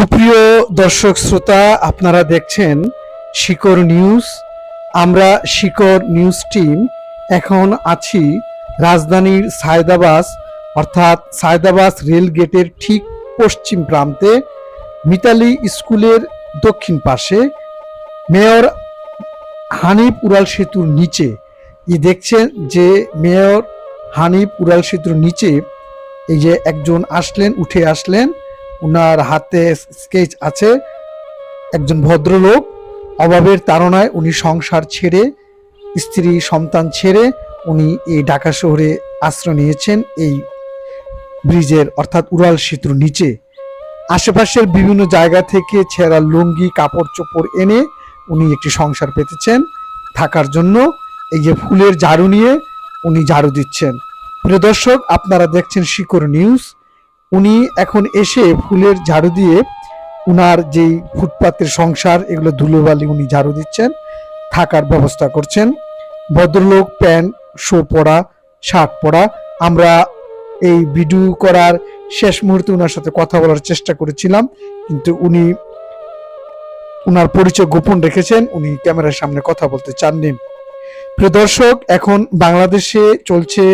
সুপ্রিয় দর্শক শ্রোতা, আপনারা দেখছেন শিকড় নিউজ। আমরা শিকড় নিউজ টিম এখন আছি রাজধানীর সায়দাবাস, অর্থাৎ সায়দাবাস রেল গেটের ঠিক পশ্চিম প্রান্তে, মিতালি স্কুলের দক্ষিণ পাশে। মেয়র হানিফ উড়াল সেতুর নিচে। ই দেখছেন যে মেয়র হানিফ উড়াল সেতুর নিচে এই যে একজন আসলেন, উঠে আসলেন। ওনার হাতে স্কেচ আছে। একজন ভদ্রলোক, অভাবের তাড়নায় উনি সংসার ছেড়ে, স্ত্রী, সন্তান ছেড়ে উনি এই ঢাকা শহরে আশ্রয় নিয়েছেন এই ব্রিজের, অর্থাৎ উড়াল সেতুর নিচে। আশেপাশের বিভিন্ন জায়গা থেকে ছেঁড়া লুঙ্গি কাপড় চোপড় এনে উনি একটি সংসার পেতেছেন। থাকার জন্য এই যে ফুলের ঝাড়ু নিয়ে উনি ঝাড়ু দিচ্ছেন। প্রিয় দর্শক, আপনারা দেখছেন শিকড় নিউজ। উনি এখন এসে ফুলের ঝাড়ু দিয়ে উনার যেই ফুটপাতের সংসার, এগুলো ধুলোবালি উনি ঝাড়ু দিচ্ছেন, থাকার ব্যবস্থা করছেন। ভদ্রলোক প্যান্ট, শো পরা, শার্ট পরা, আমরা এই ভিডিও করার শেষ মুহূর্তে ওনার সাথে কথা বলার চেষ্টা করেছিলাম, কিন্তু উনি, উনার পরিচয় গোপন রেখেছেন, উনি ক্যামেরার সামনে কথা বলতে চাননি। প্রিয় দর্শক, এখন বাংলাদেশে চলছে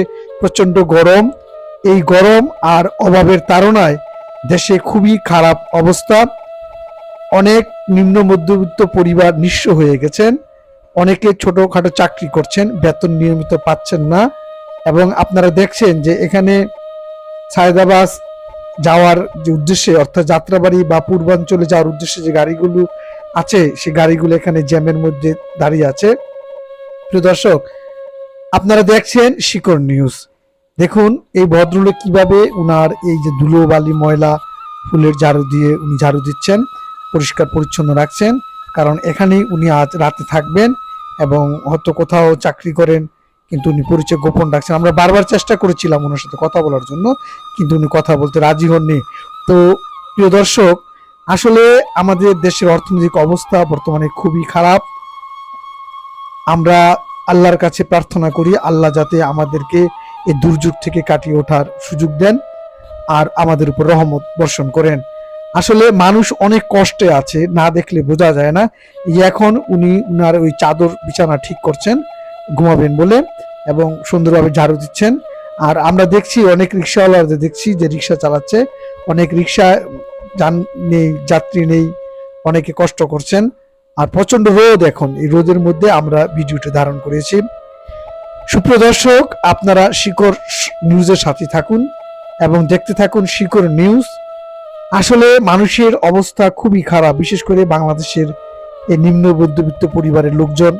প্রচণ্ড গরম এই গরম আর অভাবের তাড়নায় দেশে খুবই খারাপ অবস্থা। অনেক নিম্ন মধ্যবিত্ত পরিবার নিঃস্ব হয়ে গেছেন। অনেকে ছোটোখাটো চাকরি করছেন, বেতন নিয়মিত পাচ্ছেন না এবং আপনারা দেখছেন যে এখানে সায়দাবাস যাওয়ার যে উদ্দেশ্যে, অর্থাৎ যাত্রাবাড়ি বা পূর্বাঞ্চলে যাওয়ার উদ্দেশ্যে যে গাড়িগুলো আছে, সে গাড়িগুলো এখানে জ্যামের মধ্যে দাঁড়িয়ে আছে। প্রিয় দর্শক, আপনারা দেখছেন শিকড় নিউজ। দেখুন, এই ভদ্রলোক কীভাবে উনার এই যে ধুলো বালি ময়লা ফুলের ঝাড়ু দিয়ে উনি ঝাড়ু দিচ্ছেন, পরিষ্কার পরিচ্ছন্ন রাখছেন, কারণ এখানেই উনি আজ রাতে থাকবেন এবং হয়তো কোথাও চাকরি করেন, কিন্তু উনি পরিচয় গোপন রাখছেন। আমরা বারবার চেষ্টা করেছিলাম ওনার সাথে কথা বলার জন্য, কিন্তু উনি কথা বলতে রাজি হননি। তো, প্রিয় দর্শক, আসলে আমাদের দেশের অর্থনৈতিক অবস্থা বর্তমানে খুবই খারাপ। আমরা আল্লাহর কাছে প্রার্থনা করি, আল্লাহ যাতে আমাদেরকে এই দুর্যোগ থেকে কাটিয়ে ওঠার সুযোগ দেন আর আমাদের উপর রহমত বর্ষণ করেন। আসলে মানুষ অনেক কষ্টে আছে, না দেখলে বোঝা যায় না। এখন উনি, উনার ওই চাদর বিছানা ঠিক করছেন, ঘুমাবেন বলে, এবং সুন্দরভাবে ঝাড়ু দিচ্ছেন। আর আমরা দেখছি, অনেক রিক্সাওয়ালাদের দেখছি যে রিক্সা চালাচ্ছে। অনেক রিক্সা যান নেই, যাত্রী নেই, অনেকে কষ্ট করছেন। আর প্রচণ্ড রোদ এখন। এই রোদের মধ্যে আমরা ভিডিওটি ধারণ করেছি। সুপ্রিয় দর্শক, আপনারা শিকড় নিউজের সাথে থাকুন এবং দেখতে থাকুন শিকড় নিউজ। আসলে মানুষের অবস্থা খুবই খারাপ, বিশেষ করে বাংলাদেশের এই নিম্ন মধ্যবিত্ত পরিবারের লোকজন।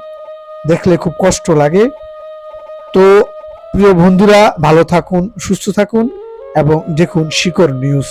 দেখলে খুব কষ্ট লাগে। তো প্রিয় বন্ধুরা, ভালো থাকুন, সুস্থ থাকুন এবং দেখুন শিকড় নিউজ।